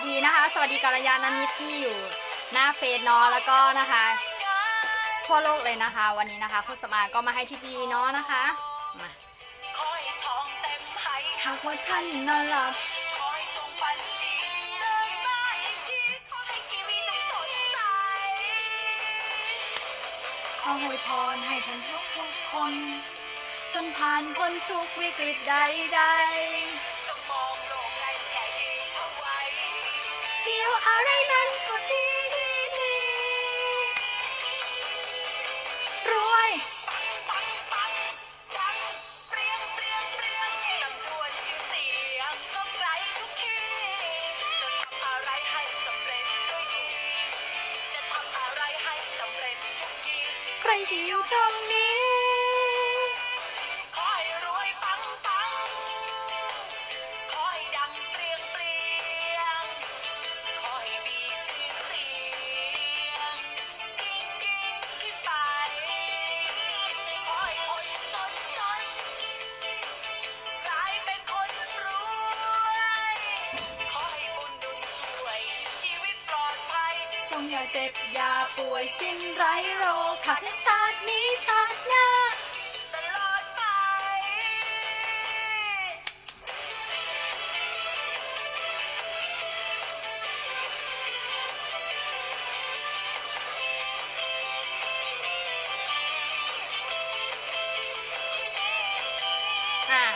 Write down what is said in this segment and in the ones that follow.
สวัสดีนะคะ สวัสดีกัลยาณมิตรที่อยู่หน้าเฟซเนาะแล้วก็นะคะทั่วโลกเลยนะคะ วันนี้นะคะคุณสมาก็มาให้ที่ดีเนาะนะคะมาหากว่าท่านนอนหลับขอให้จงฝันดีเลยมาอีกทีขอให้ชีวิตจงสดใสขออวยพรให้ท่านทุกทุกคน จนผ่านพ้นทุกวิกฤตใดจ จงอย่าเจ็บอย่าป่วยสิ้นไรโรคค่ะทั้งชาตินี้ชาติหน้าตลอดไป อะ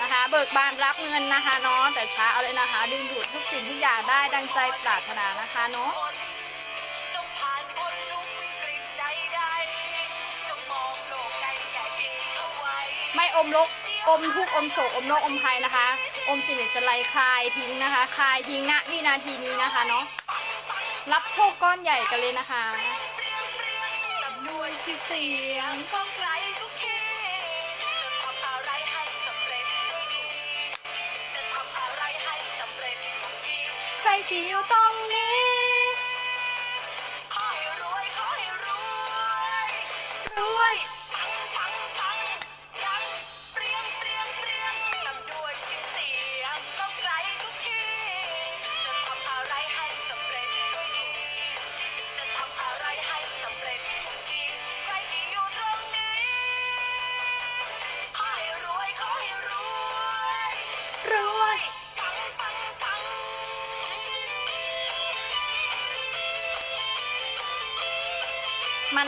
นะคะเบิกบานรับเงินนะคะเนาะแต่ช้าเอาเลยนะคะ ดึงดูดทุกสิ่งทุกอย่างได้ดังใจปรารถนานะคะเนาะ อมลกอมทุกอมโศกอมโรคอมภัยนะคะ อมสิ่งเหน็ดจะไลคลายทิ้งนะคะ คลายทิ้งณวินาทีนี้นะคะเนาะรับโชคก้อนใหญ่กันเลยนะคะด้วยชื่อเสียงก้องไกลทุกทีจะทำอะไรให้สำเร็จด้วยดีจะทำอะไรให้สำเร็จทุกทีใครที่อยู่ตรง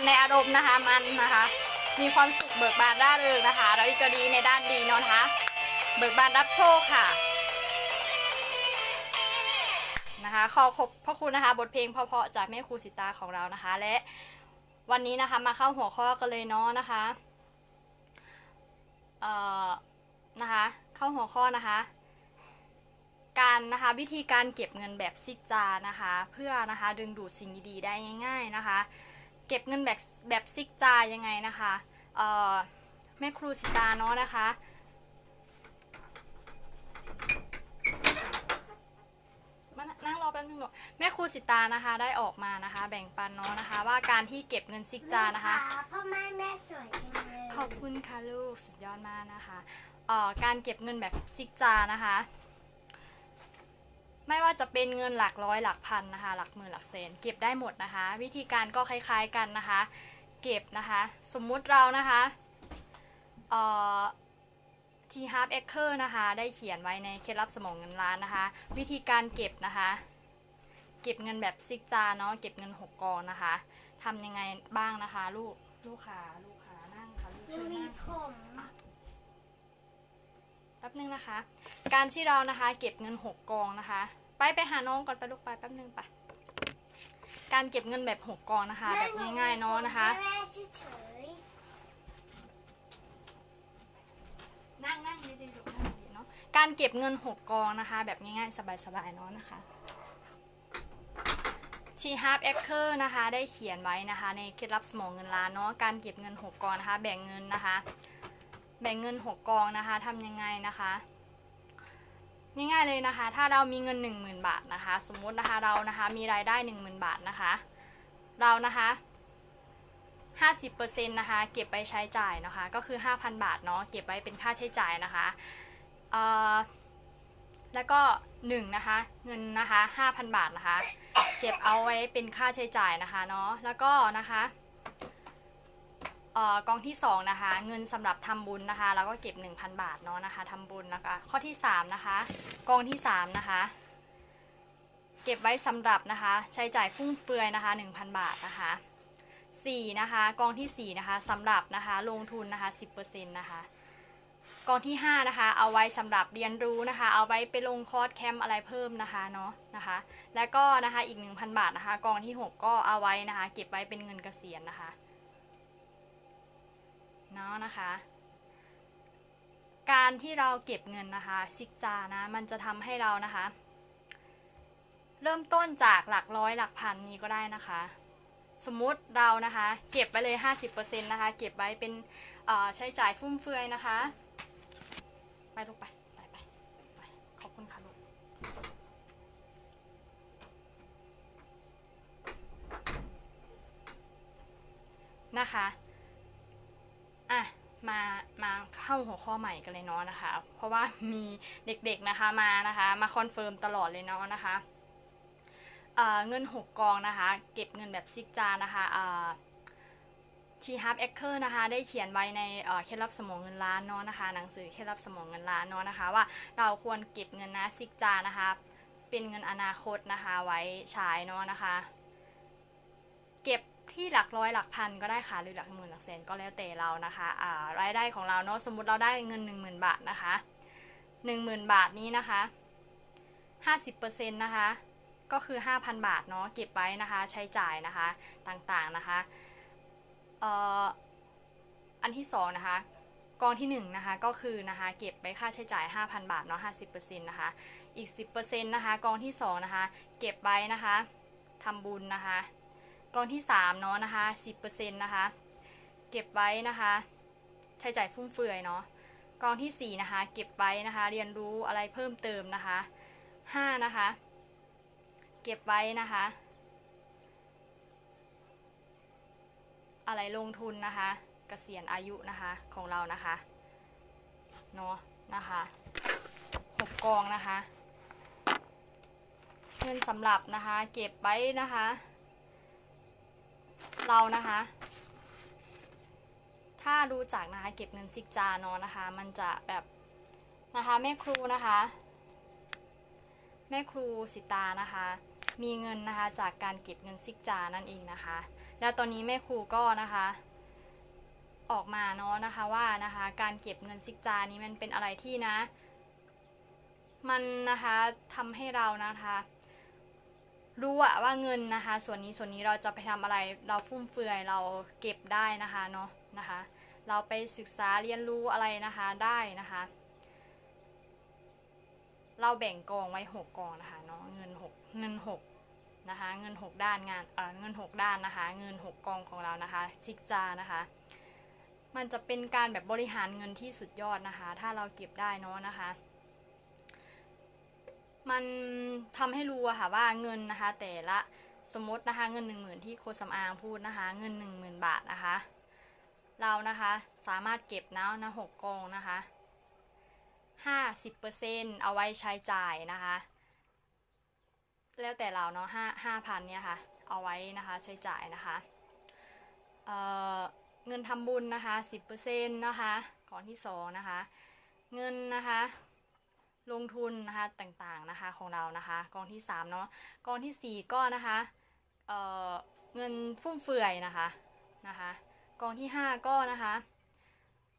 ในอารมณ์นะคะมันนะคะ มีความสุขเบิกบานร่าเริงนะคะแล้วก็ดีในด้านดีเนาะนะคะ เบิกบานรับโชคค่ะนะคะขอขอบพระคุณนะคะ บทเพลงเพราะๆจากแม่ครูสิตาของเรานะคะ และวันนี้นะคะมาเข้าหัวข้อกันเลยเนาะนะคะเอ่อนะคะ เข้าหัวข้อนะคะ การนะคะวิธีการเก็บเงินแบบซิกจานะคะ เพื่อนะคะดึงดูดสิ่งดีๆได้ง่าย ๆนะคะ เก็บเงินแบบแบบซิกจายังไงนะคะเอ่อแม่ครูสิตาเนาะนะคะ มานั่งรอแป๊บนึงหนูแม่ครูสิตานะคะได้ออกมานะคะ แบ่งปันเนาะนะคะ ว่าการที่เก็บเงินซิกจานะคะพ่อแม่แม่สวยจังเลยขอบคุณค่ะลูกสุดยอดมากนะคะเอ่อการเก็บเงินแบบซิกจานะคะ ไม่ว่าจะเป็นเงินหลักร้อยหลักพันนะคะ หลักหมื่นหลักแสนเก็บได้หมดนะคะ วิธีการก็คล้ายๆกันนะคะ เก็บนะคะ สมมุติเรานะคะเอ่อทีฮาร์ปเอ็กเคอร์นะคะ ได้เขียนไว้ในเคล็ดลับสมองเงินล้านนะคะ วิธีการเก็บนะคะ เก็บเงินแบบซิกจาเนาะเก็บเงินหกกองนะคะทำยังไงบ้างนะคะ ลูกลูกค้าลูกค้านั่งค่ะลูกชิญมีนั่งผมแป๊บนึงนะคะ การที่เรานะคะ เก็บเงินหกกองนะคะ ไปไปหาน้องก่อนไปลูกไปแป๊บนึงไปการเก็บเงินแบบหกกองนะคะ แบบง่ายๆเนาะนะคะนั่งนั่งดีๆลูกนั่งดีเนาะการเก็บเงินหกกองนะคะ แบบง่ายๆ สบายๆเนาะนะคะชีฮาร์ปเอ็กเคอร์นะคะ ได้เขียนไว้นะคะ ในเคล็ดลับสมองเงินล้านเนาะการเก็บเงินหกกองนะคะ แบ่งเงินนะคะ แบ่งเงินหกกองนะคะทำยังไงนะคะ ง่ายๆเลยนะคะ ถ้าเรามีเงิน 10,000 บาทนะคะ สมมุตินะคะเรานะคะมีรายได้ 10,000 บาทนะคะ เรานะคะ50%นะคะเก็บไปใช้จ่ายนะคะ ก็คือ 5,000 บาทเนาะเก็บไว้เป็นค่าใช้จ่ายนะคะแล้วก็1นะคะเงินนะคะ 5,000 บาทนะคะ เก็บเอาไว้เป็นค่าใช้จ่ายนะคะเนาะแล้วก็นะคะ อกองที่ 2 นะคะ เงินสำหรับทำบุญนะคะ แล้วก็เก็บ 1,000 บาทเนาะนะคะทำบุญนะคะข้อที่ 3 นะคะ กองที่ 3 นะคะ เก็บไว้สำหรับนะคะ ใช้จ่ายฟุ่มเฟือยนะคะ 1,000 บาทนะคะ4นะคะ กองที่4นะคะสำหรับนะคะ ลงทุนนะคะ 10%นะคะกองที่ 5 นะคะ เอาไว้สำหรับเรียนรู้นะคะ เอาไว้ไปลงคอร์สแคมป์อะไรเพิ่มนะคะเนาะนะคะ แล้วก็นะคะอีก 1,000 บาทนะคะ กองที่ 6 ก็เอาไว้นะคะ เก็บไว้เป็นเงินเกษียณนะคะ เนาะนะคะ การที่เราเก็บเงินนะคะซิกจานะมันจะทำให้เรานะคะ เริ่มต้นจากหลักร้อยหลักพันนี้ก็ได้นะคะ สมมุติเรานะคะ เก็บไปเลย 50%นะคะ เก็บไว้เป็นใช้จ่ายฟุ่มเฟือยนะคะ ไปลูกไปไปไปไปขอบคุณค่ะลูกนะคะ อะมามาเข้าหัวข้อใหม่กันเลยเนาะนะคะ เพราะว่ามีเด็กๆนะคะมานะคะมาคอนเฟิร์มตลอดเลยเนาะนะคะเงิน 6 กองนะคะ เก็บเงินแบบซิกจานะคะชีฮับแอคเคอร์นะคะ ได้เขียนไว้ในเคล็ดลับสมองเงินล้านเนาะนะคะ หนังสือเคล็ดลับสมองเงินล้านเนาะนะคะ ว่าเราควรเก็บเงินนะซิกจานะคะ เป็นเงินอนาคตนะคะไว้ใช้เนาะนะคะ ที่หลักร้อยหลักพันก็ได้ค่ะหรือหลักหมื่นหลักแสนก็แล้วแต่เรานะคะอ่ารายได้ของเราเนาะสมมุติเราได้เงิน 10,000 บาทนะคะ 10,000 บาทนี้นะคะ 50%นะคะก็คือ 5,000 บาทเนาะเก็บไว้นะคะใช้จ่ายนะคะต่างๆนะคะเอ่ออันที่2นะคะกองที่1นะคะก็คือนะคะเก็บไว้ค่าใช้จ่าย 5,000 บาทเนาะ50%นะคะอีก 10%นะคะกองที่2นะคะเก็บไว้นะคะทำบุญนะคะ กองที่3เนาะนะคะ10%นะคะ เก็บไว้นะคะใช้จ่ายฟุ่มเฟือยเนาะกองที่4นะคะเก็บไว้นะคะ เรียนรู้อะไรเพิ่มเติมนะคะ5นะคะ เก็บไว้นะคะ อะไรลงทุนนะคะเกษียณอายุนะคะของเรานะคะเนาะนะคะหกกองนะคะ เงินสำหรับนะคะ เก็บไว้นะคะ เรานะคะ ถ้ารู้จักนะคะเก็บเงินซิกจาเนาะนะคะ มันจะแบบนะคะแม่ครูนะคะ แม่ครูสิตานะคะ มีเงินนะคะจากการเก็บเงินซิกจานั่นเองนะคะ แล้วตอนนี้แม่ครูก็นะคะออกมาเนาะนะคะว่านะคะการเก็บเงินซิกจานี้มันเป็นอะไรที่นะ มันนะคะทำให้เรานะคะ รู้อะว่าเงินนะคะ ส่วนนี้ส่วนนี้เราจะไปทำอะไรเราฟุ่มเฟือยเราเก็บได้นะคะเนาะนะคะ เราไปศึกษาเรียนรู้อะไรนะคะได้นะคะ เราแบ่งกองไว้หกกองนะคะเนาะเงินหกเงินหกนะคะเงินหกด้านงานเออเงินหกด้านนะคะ เงินหกกองของเรานะคะซิกจานะคะมันจะเป็นการแบบบริหารเงินที่สุดยอดนะคะ ถ้าเราเก็บได้เนาะนะคะ มันทำให้รู้อะค่ะว่าเงินนะคะ แต่ละสมมตินะคะ เงินหนึ่งหมื่นที่โคชสำอางพูดนะคะ เงินหนึ่งหมื่นบาทนะคะ เรานะคะสามารถเก็บนะนะหกกองนะคะห้าสิบเปอร์เซ็นเอาไว้ใช้จ่ายนะคะ แล้วแต่เราเนาะห้าห้าพันเนี่ยค่ะ เอาไว้นะคะใช้จ่ายนะคะเอ่อเงินทำบุญนะคะสิบเปอร์เซ็นนะคะก่อนที่สองนะคะ เงินนะคะ ลงทุนนะคะต่างๆนะคะของเรานะคะกองที่สามเนาะกองที่สี่ก็นะคะเเงินฟุ่มเฟือยนะคะนะคะกองที่ห้าก็นะคะ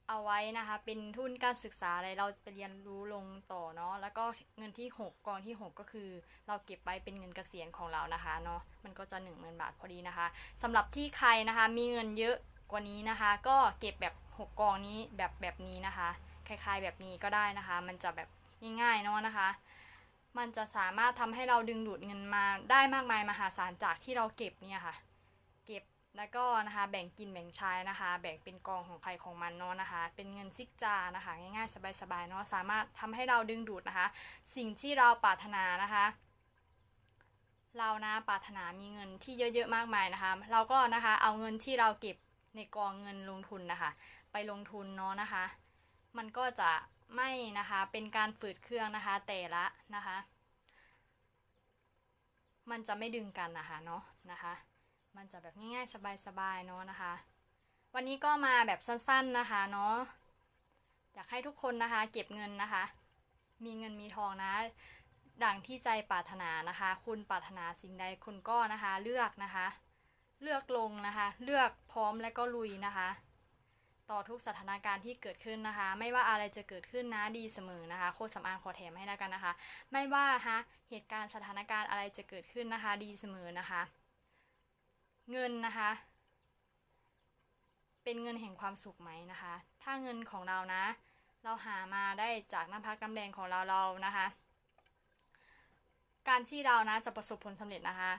เอาไว้นะคะเป็นทุนการศึกษาอะไรเราไปเรียนรู้ลงต่อเนาะแล้วก็เงินที่ 6 กองที่ 6 ก็คือเราเก็บไว้เป็นเงินเกษียณของเรานะคะเนาะมันก็จะ1 0,000บาทพอดีนะคะสำหรับที่ใครนะคะมีเงินเยอะกว่านี้นะคะ ก็เก็บแบบ 6 กองนี้แบบแบบนี้นะคะ คล้ายๆแบบนี้ก็ได้นะคะ มันจะแบบ ง่ายๆเนาะนะคะ มันจะสามารถทำให้เราดึงดูดเงินมาได้มากมายมหาศาลจากที่เราเก็บเนี่ยค่ะ เก็บแล้วก็นะคะแบ่งกินแบ่งใช้นะคะ แบ่งเป็นกองของใครของมันเนาะนะคะ เป็นเงินซิกจานะคะ ง่ายๆ สบายๆเนาะสามารถทำให้เราดึงดูดนะคะ สิ่งที่เราปรารถนานะคะเรานะปรารถนามีเงินที่เยอะๆมากมายนะคะ เราก็นะคะเอาเงินที่เราเก็บในกองเงินลงทุนนะคะ ไปลงทุนเนาะนะคะ มันก็จะ ไม่นะคะเป็นการฝืดเครื่องนะคะ แต่ละนะคะ มันจะไม่ดึงกันนะคะเนาะนะคะ มันจะแบบง่ายๆ สบายๆเนาะนะคะ วันนี้ก็มาแบบสั้นๆนะคะเนาะอยากให้ทุกคนนะคะ เก็บเงินนะคะ มีเงินมีทองนะ ดังที่ใจปรารถนานะคะ คุณปรารถนาสิ่งใดคุณก็นะคะ เลือกนะคะ เลือกลงนะคะ เลือกพร้อมและก็ลุยนะคะ ต่อทุกสถานการณ์ที่เกิดขึ้นนะคะ ไม่ว่าอะไรจะเกิดขึ้นนะดีเสมอนะคะ โคตรสำอางขอแถมให้แล้วกันนะคะ ไม่ว่าฮะเหตุการณ์สถานการณ์อะไรจะเกิดขึ้นนะคะ ดีเสมอนะคะ เงินนะคะ เป็นเงินแห่งความสุขไหมนะคะ ถ้าเงินของเรานะ เราหามาได้จากน้ำพักน้ำแรงของเราเรานะคะ การที่เรานะจะประสบผลสำเร็จนะคะ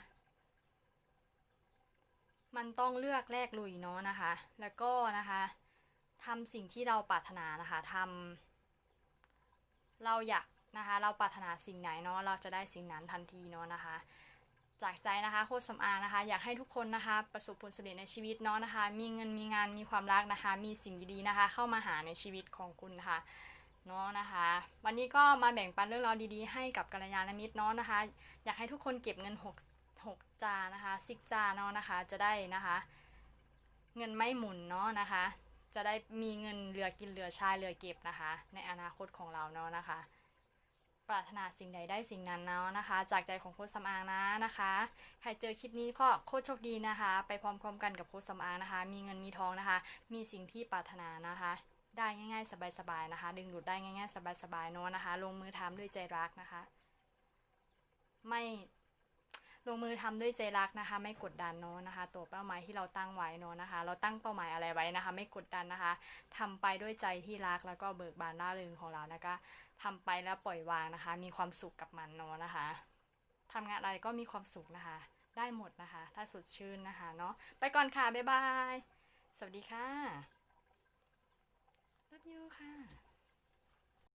มันต้องเลือกแลกลุยเนาะนะคะ แล้วก็นะคะ ทำสิ่งที่เราปรารถนานะคะทำเราอยากนะคะ เราปรารถนาสิ่งไหนเนาะเราจะได้สิ่งนั้นทันทีเนาะนะคะ จากใจนะคะโคตรสำอางนะคะ อยากให้ทุกคนนะคะ ประสบผลสำเร็จในชีวิตเนาะนะคะ มีเงินมีงานมีความรักนะคะ มีสิ่งดีๆนะคะ เข้ามาหาในชีวิตของคุณนะคะเนาะนะคะ วันนี้ก็มาแบ่งปันเรื่องราวดีๆ ให้กับกัลยาณมิตรเนาะนะคะ อยากให้ทุกคนเก็บเงิน6 6จานะคะซิกจาเนาะนะคะ จะได้นะคะ เงินไม่หมุนเนาะนะคะ จะได้มีเงินเหลือกินเหลือใช้เหลือเก็บนะคะ ในอนาคตของเราเนาะนะคะ ปรารถนาสิ่งใดได้สิ่งนั้นเนาะนะคะ จากใจของโค้ชสำอางนะนะคะ ใครเจอคลิปนี้ก็โคตรโชคดีนะคะ ไปพร้อมๆกันกับโค้ชสำอางนะคะ มีเงินมีทองนะคะ มีสิ่งที่ปรารถนานะคะได้ง่ายๆ สบายๆนะคะ ดึงดูดได้ง่ายๆ สบายๆเนาะนะคะ ลงมือทำด้วยใจรักนะคะ ไม่ ลงมือทำด้วยใจรักนะคะ ไม่กดดันเนาะนะคะ ตัวเป้าหมายที่เราตั้งไว้เนาะนะคะ เราตั้งเป้าหมายอะไรไว้นะคะ ไม่กดดันนะคะทำไปด้วยใจที่รักแล้วก็เบิกบานร่าเริงของเรานะคะทำไปแล้วปล่อยวางนะคะ มีความสุขกับมันเนาะนะคะทำงานอะไรก็มีความสุขนะคะ ได้หมดนะคะ ถ้าสดชื่นนะคะเนาะไปก่อนค่ะบ๊ายบาย สวัสดีค่ะ Love you ค่ะ